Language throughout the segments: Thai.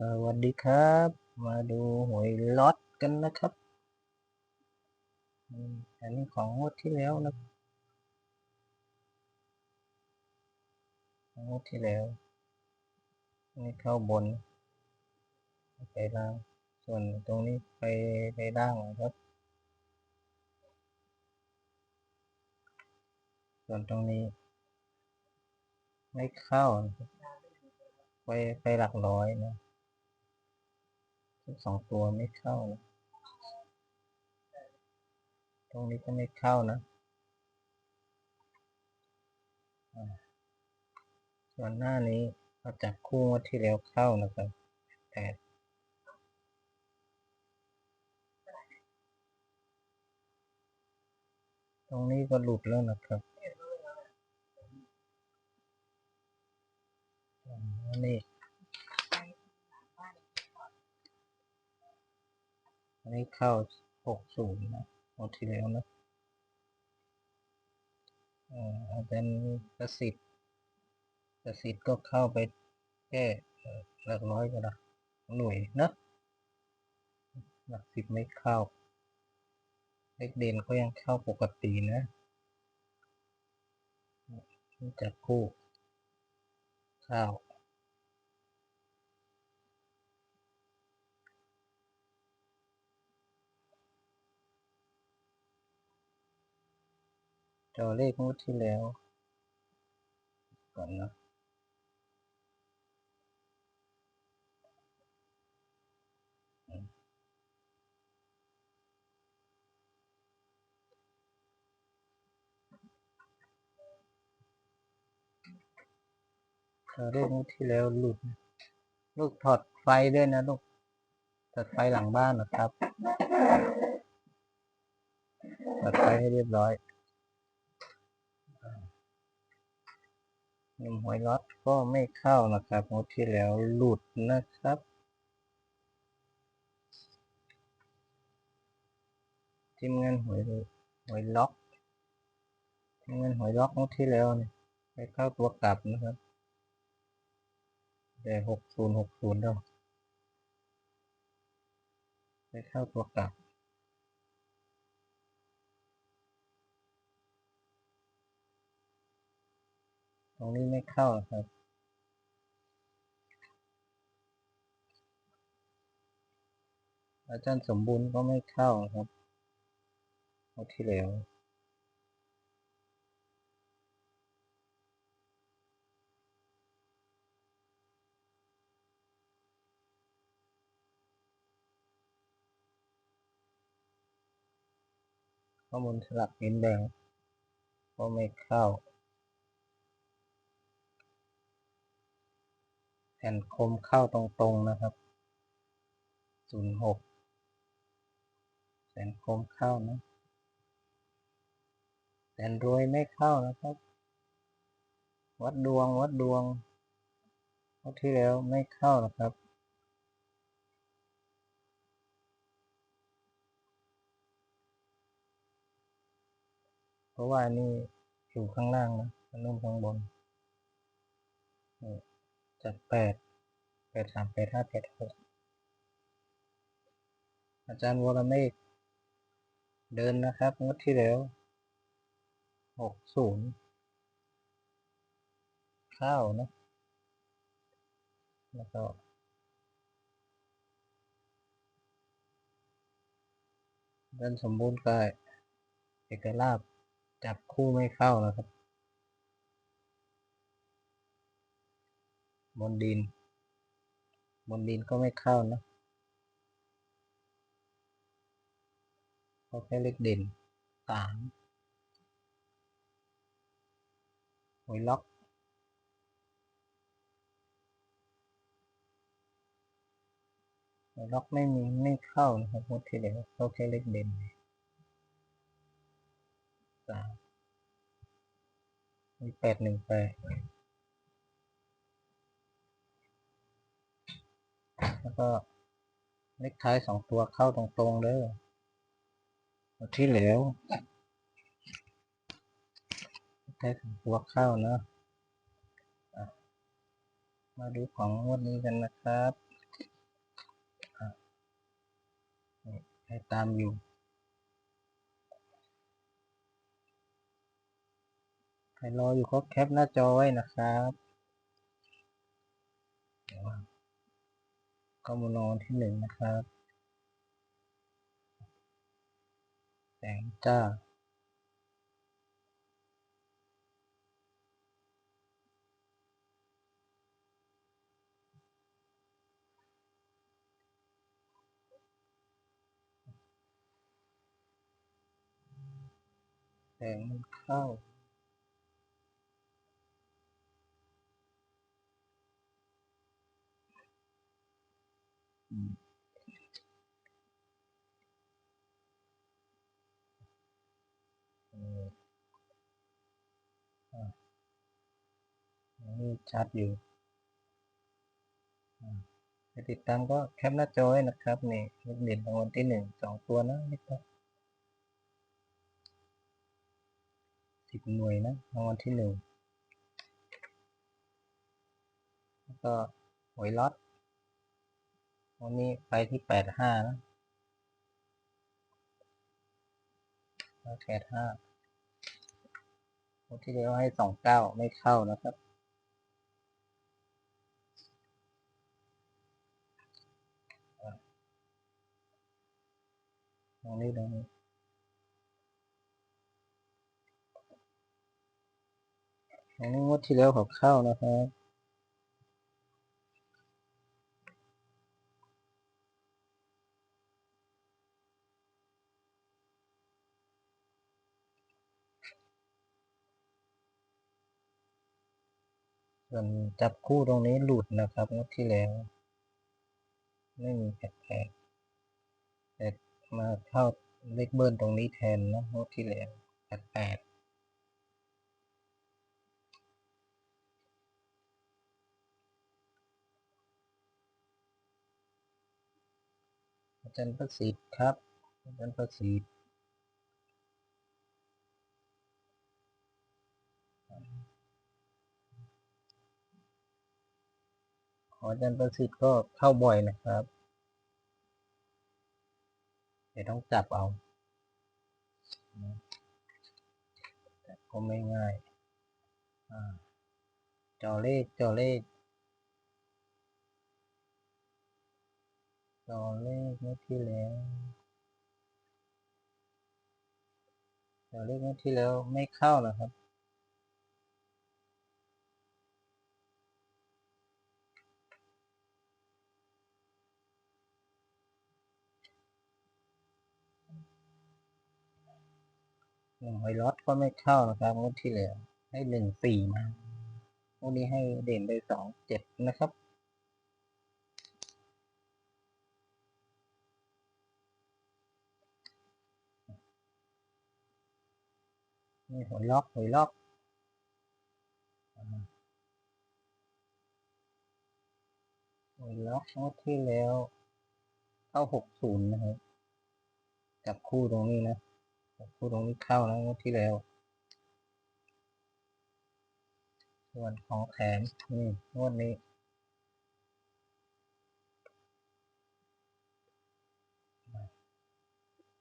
สวัสดีครับ มาดูหวยล็อตกันนะครับ อันนี้ของงวดที่แล้วนะงวดที่แล้วนี่เข้าบน ไปล่าง ส่วนตรงนี้ไปไปล่างครับ ส่วนตรงนี้ ไม่เข้า ไปไปหลักร้อยนะ สองตัวไม่เข้านะตรงนี้ก็ไม่เข้านะส่วนหน้านี้เราจับคู่งวดที่แล้วเข้านะครับแต่ตรงนี้ก็หลุดแล้วนะครับอ่ นี้เข้าหกศูนย์นะงวดที่แล้วนะอาอาจารย์ประสิทธิ์ประสิทธิ์ก็เข้าไปแค่หลักร้อยก็ได้หน่วยนะหลักสิบไม่เข้า เลขเด่นก็ยังเข้าปกตินะจับคู่เข้า จอเลขงวดที่แล้ว ก่อนนะจอเลขงวดที่แล้วหลุด ลูกถอดไฟด้วยนะลูกถอดไฟหลังบ้านนะครับถอดไฟให้เรียบร้อย หนุ่มหวยล็อตก็ไม่เข้านะครับงวดที่แล้วหลุดนะครับ ทีมงานหวยหวยล็อกทีมงานหวยล็อกงวดที่แล้วเนี่ยไปเข้าตัวกลับนะครับ แต่หกศูนย์หกศูนย์เนาะไปเข้าตัวกลับ รงนี้ไม่เข้าครับ อาจารย์สมบูรณ์ก็ไม่เข้าครับเอาที่แล้วข้อมูลสลักหินแดงก็ไม่เข้า ผ่นคมเข้าตรงๆนะครับศูนย์หกแผ่นคมเข้านะแผ่นรวยไม่เข้านะครับ วัดดวงวัดดวงคราวที่แล้วไม่เข้านะครับเพราะว่านี่อยู่ข้างล่างนะนนุ่มข้างบนนี่ จัดแปดแปดสามแปดห้าแปดหกอาจารย์วรเมฆเดินนะครับงวดที่แล้วหกศูนย์เข้านะแล้วก็เดินสมบูรณ์กายเอกลาบจับคู่ไม่เข้านะครับ บนดิน บนดินก็ไม่เข้านะเขาแค่เล็กเด่นสามหวยล็อกหวยล็อกไม่มีไม่เข้านะครับงวดที่แล้วเขาแค่เล็กเด่นสามมีแปดหนึ่งแปด ก็เล็กท้ายสองตัวเข้าตรงๆเลยที่เหลวแค่สองตัวเข้านะมาดูของงวดนนี้กันนะครับให้ตามอยู่ให้รออยู่ก็แคปหน้าจอไว้นะครับ ข้อมูลที่หนึ่งนะครับ แสงจ้า แสงมันเข้า อืมเอออะอั นี่ชัดอยู่อะไปติดตามก็แคปหน้าจอไว้นะครับ นี่เลขเด่นรางวัลที่หนึ่งสองตัวนะนี่ก็สิบหน่วยนะรางวัลที่หนึ่งแล้วก็หวยล็อต วันนี้ไปที่แปดห้านะแปดห้าวันที่เดียวให้สองเก้าไม่เข้านะครับ ตรงนี้ตรงนี้ตรงนี้งวดที่แล้วขาเข้านะครับ ส่วนจับคู่ตรงนี้หลุดนะครับงวดที่แล้ว ไม่มีแปลกๆแต่มาเข้าเลขเบิ้ลตรงนี้แทนนะงวดที่แล้วแปดแปดอาจารย์ประสิทธิ์ครับอาจารย์ประสิทธิ์ ออาจารย์ประสิทธิ์ก็เข้าบ่อยนะครับแต่ต้องจับเอาก็ไม่ง่ายอ่าจอเลขจอเลขจอเลขเมื่อที่แล้วจอเลขเมื่อที่แล้วไม่เข้านะครับ หนึ่งหอยล็อตก็ไม่เข้านะครับงวดที่แล้วให้หนึ่งสี่มางวดนี้ให้เด่นไปสองเจ็ดนะครับนี่หอยล็อกหอยล็อกหอยล็อกงวดที่แล้วเข้าหกศูนย์นะครับจับคู่ตรงนี้นะ จับคู่ตรงนี้เข้านะงวดที่แล้ว ส่วนของแถมนี่งวดนี้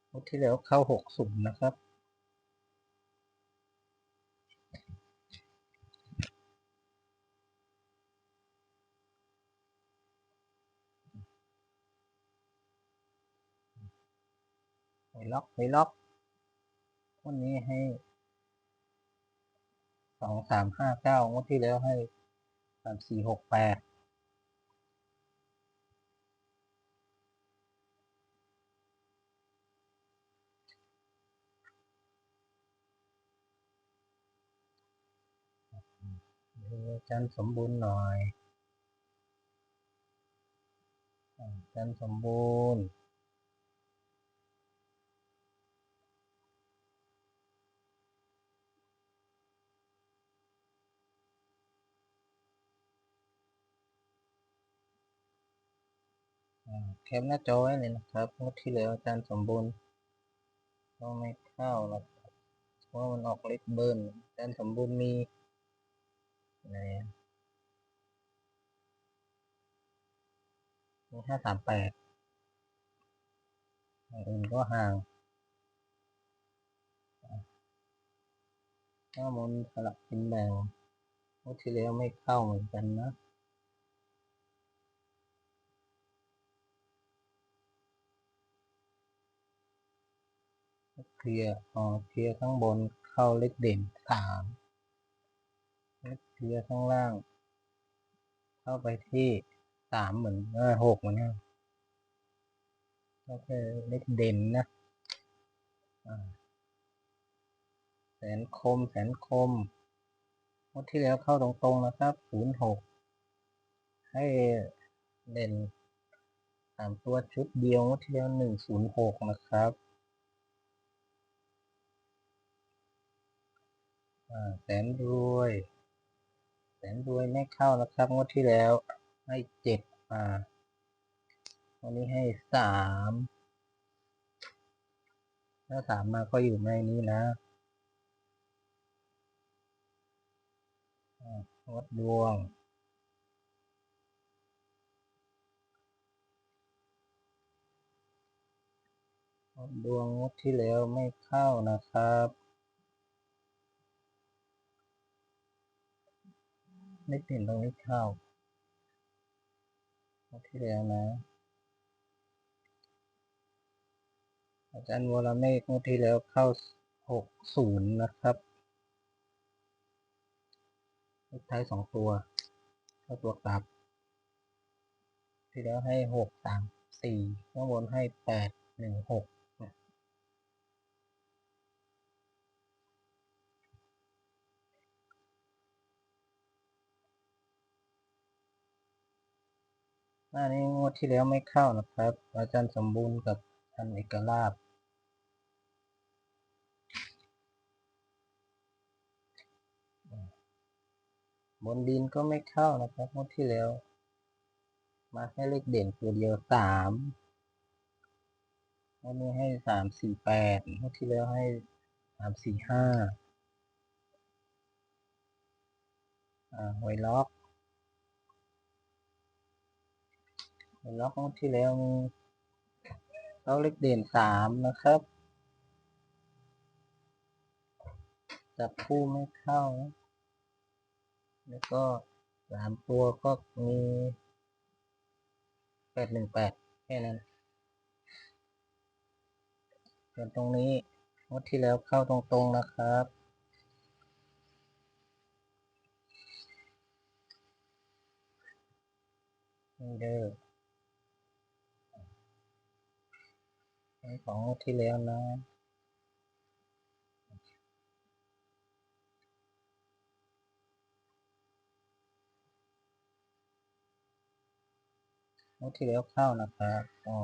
งวดที่แล้วเข้าหกศูนย์นะครับหวยล็อกหวยล็อก วันนี้ให้สองสามห้าเก้างวดที่แล้วให้สามสี่หกแปดดูอาจารย์สมบูรณ์หน่อยอาจารย์สมบูรณ์ แคปหน้าจอไว้เลยนะครับงวดที่แล้วอาจารย์สมบูรณ์ก็ไม่เข้าหรอกครับเพราะว่ามันออกเลขเบิ้ลอาจารย์สมบูรณ์มีอะไรมีห้าสามแปดอื่นก็ห่างข้อมูลสลับกินแบ่งงวดที่แล้วไม่เข้าเหมือนกันนะ เคลียร์อ๋อเคลียร์ข้างบนเข้าเลขเด่นสามเลขเคลียร์ข้างล่าง เข้าไปที่สามเหมือนเออหกเหมือนกันก็คือเลขเด่นนะแสนคมแสนคมงวดที่แล้วเข้าตรงๆนะครับศูนย์หกให้เด่นสามตัวชุดเดียวงวดที่แล้วหนึ่งศูนย์หกนะครับ อ่า แสนรวย แสนรวยไม่เข้านะครับงวดที่แล้วให้เจ็ดมาวันนี้ให้สามถ้าสามมาก็อยู่ในนี้นะอ่าวัดดวงวัดดวงงวดที่แล้วไม่เข้านะครับ ไม่เปลี่ยนตรงนี้เข้างวดที่แล้วนะ อาจารย์วรเมฆงวดที่แล้วเข้าหกศูนย์นะครับเลขท้ายสองตัวเข้าตัวกลับ ที่แล้วให้หกสามสี่ข้างบนให้แปดหนึ่งหก หน้านี้งวดที่แล้วไม่เข้านะครับ อาจารย์สมบูรณ์กับอาจารย์เอกลาภบนดินก็ไม่เข้านะครับงวดที่แล้ว มาให้เลขเด่นตัวเดียวสามวันนี้ให้สามสี่แปดงวดที่แล้วให้สามสี่ห้าอ่าไวล็อกไว ล็อกที่แล้วมีเขาเลขเด่นสามนะครับ จับคู่ไม่เข้า แล้วก็สามตัวก็มีแปดหนึ่งแปดแค่นั้นส่วนตรงนี้งวดที่แล้วเข้าตรงๆนะครับเด้ออันนี้ ของที่แล้วนะงวดที่แล้วเข้านะครับอ๋อ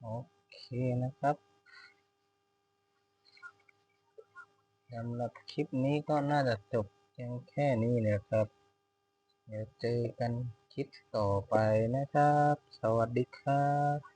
โอเคนะครับสำหรับคลิปนี้ก็น่าจะจบเพียงแค่นี้เลยครับ เดี๋ยวเจอกันคลิปต่อไปนะครับ สวัสดีครับ